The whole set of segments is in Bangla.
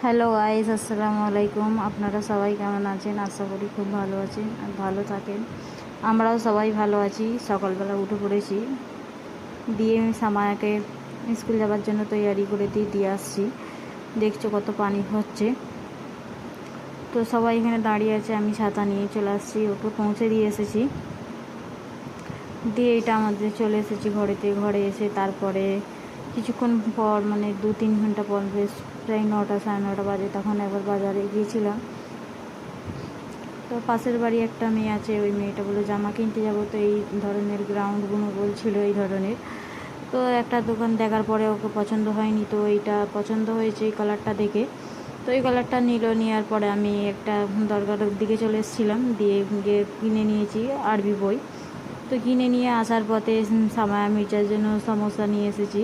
হ্যালো গাইস আসসালামু আলাইকুম আপনারা সবাই কেমন আছেন আশা করি খুব ভালো আছেন আর ভালো থাকেন আমরাও সবাই ভালো আছি সকালবেলা উঠে পড়েছি দিয়ে সামায়াকে স্কুল যাওয়ার জন্য তৈরি করে দিয়ে দিয়ে আসছি দেখছ কত পানি হচ্ছে তো সবাই এখানে দাঁড়িয়ে আছে আমি ছাতা নিয়ে চলে আসছি ওকে পৌঁছে দিয়ে এসেছি দিয়ে এটা আমাদের চলে এসেছি ঘরেতে ঘরে এসে তারপরে কিছুক্ষণ পর মানে দু তিন ঘণ্টা পর বেশ প্রায় নটা, সাড়ে নটা বাজে তখন একবার বাজারে গিয়েছিলাম। তো পাশের বাড়ি একটা মেয়ে আছে, ওই মেয়েটা বলে জামা কিনতে যাব তো এই ধরনের গ্রাউন্ডগুলো বলছিল, এই ধরনের। তো একটা দোকান দেখার পরে ওকে পছন্দ হয়নি, তো এইটা পছন্দ হয়েছে এই কালারটা দেখে। তো এই কালারটা নিল, নেওয়ার পরে আমি একটা দরকারের দিকে চলে এসেছিলাম, দিয়ে গিয়ে কিনে নিয়েছি আরবি বই। তো কিনে নিয়ে আসার পথে সামায়া মির্জার জন্য সমস্যা নিয়ে এসেছি।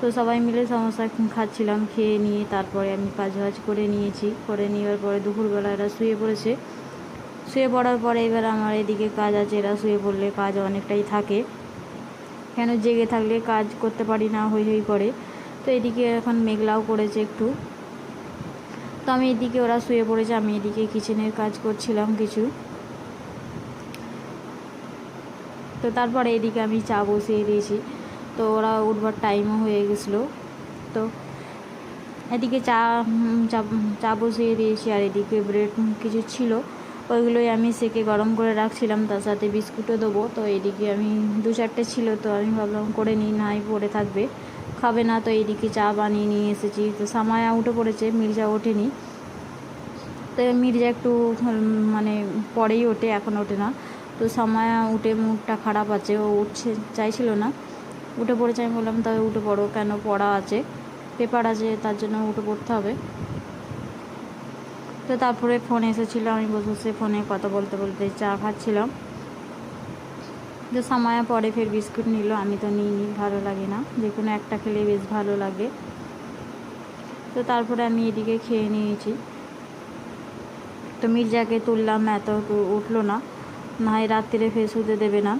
তো সবাই মিলে সমস্যা খাচ্ছিলাম, খেয়ে নিয়ে তারপরে আমি কাজ বাজ করে নিয়েছি। করে নেওয়ার পরে দুপুরবেলা এরা শুয়ে পড়েছে। শুয়ে পড়ার পরে এবার আমার এদিকে কাজ আছে, এরা শুয়ে পড়লে কাজ অনেকটাই থাকে। কেন জেগে থাকলে কাজ করতে পারি না হই হই করে। তো এদিকে এখন মেঘলাও করেছে একটু। তো আমি এদিকে ওরা শুয়ে পড়েছে, আমি এদিকে কিচেনের কাজ করছিলাম কিছু। তো তারপরে এদিকে আমি চা বসিয়ে দিয়েছি। তো ওরা উঠবার টাইমও হয়ে গেছিল। তো এদিকে চা চা বসিয়ে দিয়েছি আর এদিকে ব্রেড কিছু ছিল, ওইগুলোই আমি সেকে গরম করে রাখছিলাম, তার সাথে বিস্কুটও দেবো। তো এদিকে আমি দু চারটে ছিল, তো আমি ভাবলাম করে নিই, নাই পড়ে থাকবে। খাবে না, তো এদিকে চা বানিয়ে নিয়ে এসেছি। তো সামায়া উঠে পড়েছে, মির্জা ওঠেনি। তো মির্জা একটু মানে পরেই ওঠে, এখন ওঠে না। তো সামায়া উঠে মুডটা খারাপ আছে, ও উঠছে, চাইছিল না। উঠে পড়েছে, আমি বললাম তবে উঠে পড়ো, কেন পড়া আছে? পেপার আছে, তার জন্য উঠে পড়তে হবে। তো তারপরে ফোন এসেছিল, আমি বসে বসে ফোনে কথা বলতে বলতে চা খাচ্ছিলাম। তো সামায়া পরে ফের বিস্কুট নিল, আমি তো নিইনি, ভালো লাগে না, যে কোনো একটা খেলে বেশ ভালো লাগে। তো তারপরে আমি এদিকে খেয়ে নিয়েছি। তো মির্জাকে তুললাম, এত উঠল না না হয় রাত্রিরে ফের শুতে দেবে না।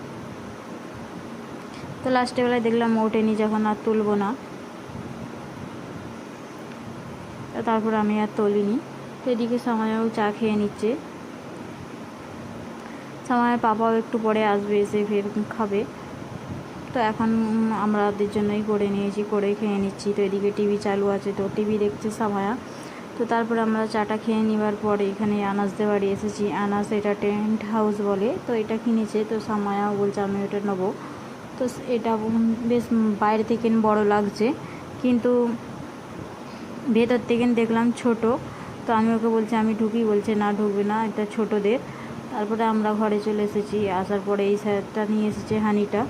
তো লাস্টে বেলায় দেখলাম ওঠেনি যখন আর তুলবো না। তারপর আমি আর তুলিনি। তো এদিকে সময়ও চা খেয়ে নিচ্ছে। সময় পাপাও একটু পরে আসবে, এসে ফের খাবে। তো এখন আমাদের জন্যই করে নিয়েছি, করে খেয়ে নিচ্ছি। তো এদিকে টিভি চালু আছে, তো টিভি দেখছে সামায়া। তো তারপরে আমরা চাটা খেয়ে নেবার পরে এখানে আনাজদের বাড়ি এসেছি। আনাজ এটা টেন্ট হাউস বলে, তো এটা কিনেছে। তো সামায়াও বলছে, আমি ওটা নেব। তো এটা বেশ বাইরে থেকে বড় লাগছে। কিন্তু ভেতর থেকে দেখলাম ছোট। তো আমি ওকে বলছি, আমি ঢুকি। বলছে, না, ঢুকবে না, এটা ছোটোদের। তারপরে আমরা ঘরে চলে এসেছি। আসার পরে এই স্যারটা নিয়ে এসেছে হানিটা।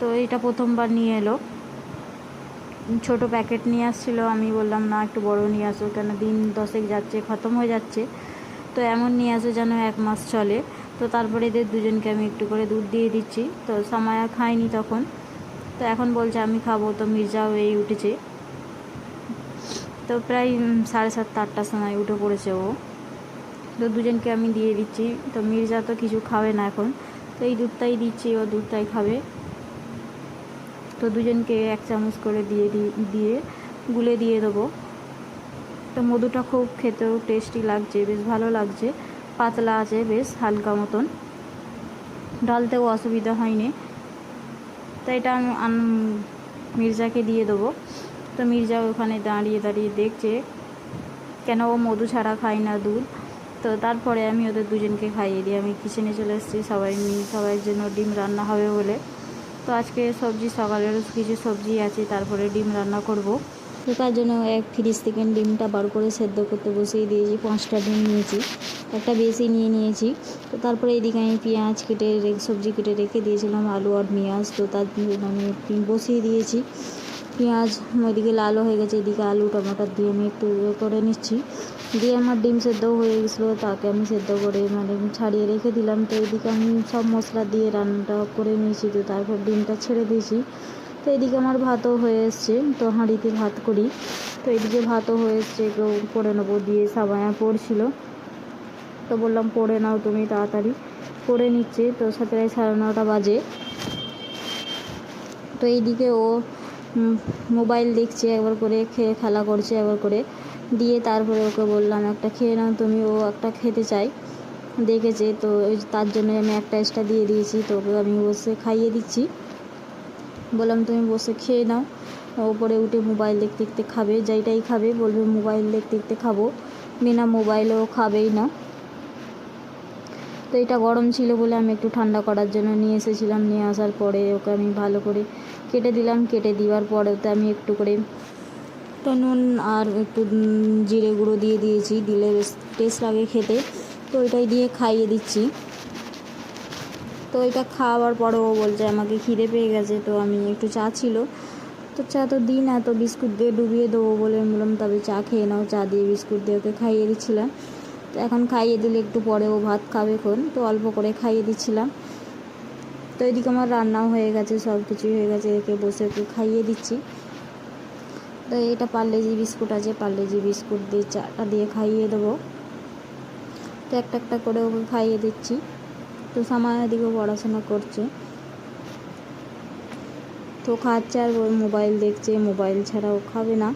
তো এটা প্রথমবার নিয়ে এলো। ছোট প্যাকেট নিয়ে আসছিল। আমি বললাম, না, একটু বড় নিয়ে আসো। কেন? দিন দশেক যাচ্ছে, খতম হয়ে যাচ্ছে। তো এমন নিয়ে আসো যেন এক মাস চলে। তো তারপরে এদের দুজনকে আমি একটু করে দুধ দিয়ে দিচ্ছি। তো সামায়া খায়নি তখন। তো এখন বলছে, আমি খাব। তো মির্জাও এই উঠেছে। তো প্রায় সাড়ে সাতটা, আটটার সময় উঠে পড়েছে ও। তো দুজনকে আমি দিয়ে দিচ্ছি। তো মির্জা তো কিছু খাবে না এখন। তো এই দুধটাই দিচ্ছি, ও দুধটাই খাবে। তো দুজনকে এক চামচ করে দিয়ে দিয়ে গুলে দিয়ে দেবো। তো মধুটা খুব খেতেও টেস্টি লাগছে, বেশ ভালো লাগছে। পাতলা আছে, বেশ হালকা মতন। ডালতেও অসুবিধা হয়নি। তো এটা আমি মির্জাকে দিয়ে দেবো। তো মির্জা ওখানে দাঁড়িয়ে দাঁড়িয়ে দেখছে কেন ও মধু ছাড়া খায় না দুধ। তো তারপরে আমি ওদের দুজনকে খাইয়ে দিই। আমি কিচেনে চলে এসেছি, সবাই সবাই জন্য ডিম রান্না হবে বলে। তো আজকে সবজি সকালের কিছু সবজি আছে, তারপরে ডিম রান্না করব। তো তার জন্য এক ফ্রিজ থেকে ডিমটা বার করে সেদ্ধ করতে বসিয়ে দিয়েছি, পাঁচটা ডিম নিয়েছি। একটা বেশি নিয়ে নিয়েছি। তো তারপরে এদিকে আমি পেঁয়াজ কেটে সবজি কেটে রেখে দিয়েছিলাম, আলু আর পেঁয়াজ। তো তার আমি বসিয়ে দিয়েছি। পেঁয়াজ ওইদিকে লালও হয়ে গেছে, এদিকে আলু টমাটার দিয়ে আমি একটু করে নিচ্ছি। দিয়ে আমার ডিম সেদ্ধ হয়ে গেছিল, তাকে আমি সেদ্ধ করে মানে ছাড়িয়ে রেখে দিলাম। তো এদিকে আমি সব মশলা দিয়ে রান্নাটা করে নিয়েছি। তো তারপর ডিমটা ছেড়ে দিয়েছি। তো এদিকে আমার ভাতও হয়ে এসছে, তো হাঁড়িতে ভাত করি। তো এদিকে ভাতও হয়ে এসছে কেউ করে নেব দিয়ে সাবায়া পড়ছিল। তো বললাম, পড়ে নাও তুমি তাড়াতাড়ি। পড়ে নিচ্ছে, তো সাথে সাড়ে নটা বাজে। তো এইদিকে ও মোবাইল দেখছে, একবার করে খেয়ে খেলা করছে, একবার করে। দিয়ে তারপরে ওকে বললাম, একটা খেয়ে নাও, তুমি, ও একটা খেতে চাই দেখেছে, তো তার জন্য আমি একটা এক্সট্রা দিয়ে দিয়েছি, তো ওকে আমি বসে খাইয়ে দিচ্ছি। বললাম, তুমি বসে খেয়ে নাও। ওপরে উঠে মোবাইল দেখতে দেখতে খাবে, যেইটাই খাবে বলবে, মোবাইল দেখতে দেখতে খাব। বিনা মোবাইলেও খাবেই না। তো এটা গরম ছিল বলে আমি একটু ঠান্ডা করার জন্য নিয়ে এসেছিলাম। নিয়ে আসার পরে ওকে আমি ভালো করে কেটে দিলাম। কেটে দেওয়ার পরে ওতে আমি একটু করে তো নুন আর একটু জিরে গুঁড়ো দিয়ে দিয়েছি। দিলে বেশ টেস্ট লাগে খেতে। তো ওইটাই দিয়ে খাইয়ে দিচ্ছি। তো এটা খাওয়ার পরেও বলছে, আমাকে খিদে পেয়ে গেছে, তো আমি একটু চা ছিল। তো চা তো দিই না, তো বিস্কুট দিয়ে ডুবিয়ে দেবো বলে আমি বললাম, তবে চা খেয়ে নাও, চা দিয়ে বিস্কুট দিয়ে ওকে খাইয়ে দিচ্ছিলাম। তো এখন খাইয়ে দিলে একটু পরে ও ভাত খাবে খন তো অল্প করে খাইয়ে দিচ্ছিলাম। তো এদিকে আমার রান্নাও হয়ে গেছে, সব কিছুই হয়ে গেছে, একে বসে ওকে খাইয়ে দিচ্ছি। তো এটা পার্লেজি বিস্কুট আছে পারলে পার্লেজি বিস্কুট দিয়ে চাটা দিয়ে খাইয়ে দেবো। তো একটা একটা করে ওকে খাইয়ে দিচ্ছি। তো সামান্য দিকেও পড়াশোনা করছে। তো খাচ্ছে আর ওর মোবাইল দেখছে, মোবাইল ছাড়া ও খাবে না।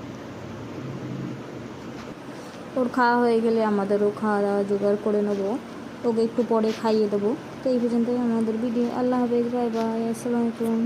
ওর খাওয়া হয়ে গেলে আমাদেরও খাওয়া দাওয়া জোগাড় করে নেব। ওকে একটু পরে খাইয়ে দেবো। তো এই পর্যন্তই আমাদের ভিডিও আল্লাহ হাফেজ বাই বাই আসসালামু আলাইকুম।